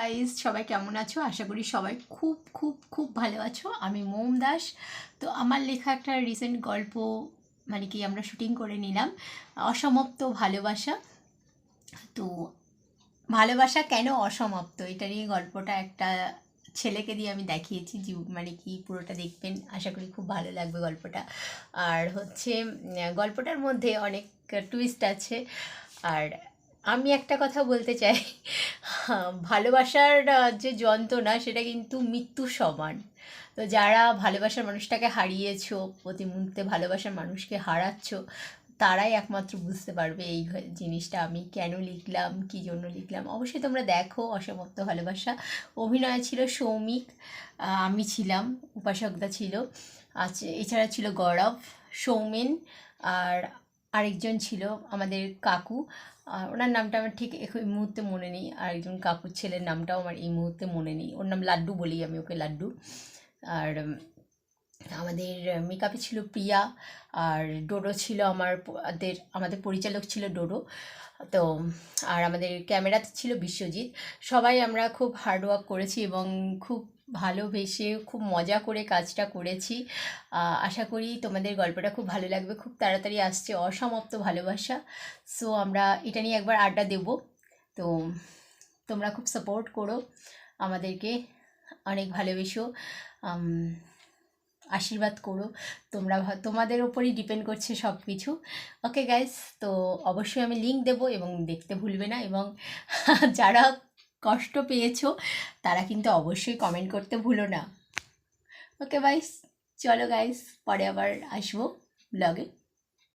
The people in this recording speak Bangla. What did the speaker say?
গাইজ সবাই কেমন আছো? আশা করি সবাই খুব খুব খুব ভালো আছো। আমি মোম দাস। তো আমার লেখা একটা রিসেন্ট গল্প মানে কি আমরা শুটিং করে নিলাম। অসমাপ্ত ভালোবাসা। তো ভালোবাসা কেন অসমাপ্ত? এটা নিয়ে গল্পটা একটা ছেলেকে দিয়ে আমি দেখিয়েছি। যে মানে কি পুরোটা দেখবেন, আশা করি খুব ভালো লাগবে গল্পটা। আর হচ্ছে গল্পটার মধ্যে অনেক টুইস্ট আছে। আর আমি একটা কথা বলতে চাই। ভালোবাসার যে যন্ত্রণা সেটা কিন্তু মৃত্যু সমান। তো যারা ভালোবাসার মানুষটাকে হারিয়েছো, প্রতি মুহূর্তে ভালোবাসার মানুষকে হারাচ্ছ, তারাই একমাত্র বুঝতে পারবে এই জিনিসটা আমি কেন লিখলাম, কী জন্য লিখলাম। অবশ্যই তোমরা দেখো, অসমাপ্ত ভালোবাসা। অভিনয় ছিল সৌমিক আমি ছিলাম, উপাসকদা ছিল। আচ্ছা এছাড়া ছিল গৌরব, সৌমেন, আর আরেকজন ছিল আমাদের কাকু। ওনার নামটা আমার ঠিক এই মুহূর্তে মনে নেই। আর একজন কাকুর ছেলের নামটাও আমার এই মুহূর্তে মনে নেই। ওর নাম লাড্ডু বলি আমি ওকে, লাড্ডু। আর আমাদের মেকআপে ছিল প্রিয়া। আর ডোডো ছিল আমার আমাদের আমাদের পরিচালক ছিল ডোডো। তো, আর আমাদের ক্যামেরাতে ছিল বিশ্বজিৎ। সবাই আমরা খুব হার্ডওয়ার্ক করেছি এবং খুব ভালোবেসে খুব মজা করে কাজটা করেছি। আশা করি তোমাদের গল্পটা খুব ভালো লাগবে, খুব তাড়াতাড়ি আসছে অসমাপ্ত ভালোবাসা। সো আমরা এটা নিয়ে একবার আড্ডা দেব। তো তোমরা খুব সাপোর্ট করো আমাদেরকে, অনেক ভালোবেসো আশীর্বাদ করো। তোমরা তোমাদের ওপরই ডিপেন্ড করছে সব কিছু ওকে গাইস তো অবশ্যই আমি লিঙ্ক দেবো এবং দেখতে ভুলবে না এবং যারা কষ্ট পেয়েছ, তারা কিন্তু অবশ্যই কমেন্ট করতে ভুলো না। ওকে বাইস চলো গাইস পরে আবার আসব ব্লগে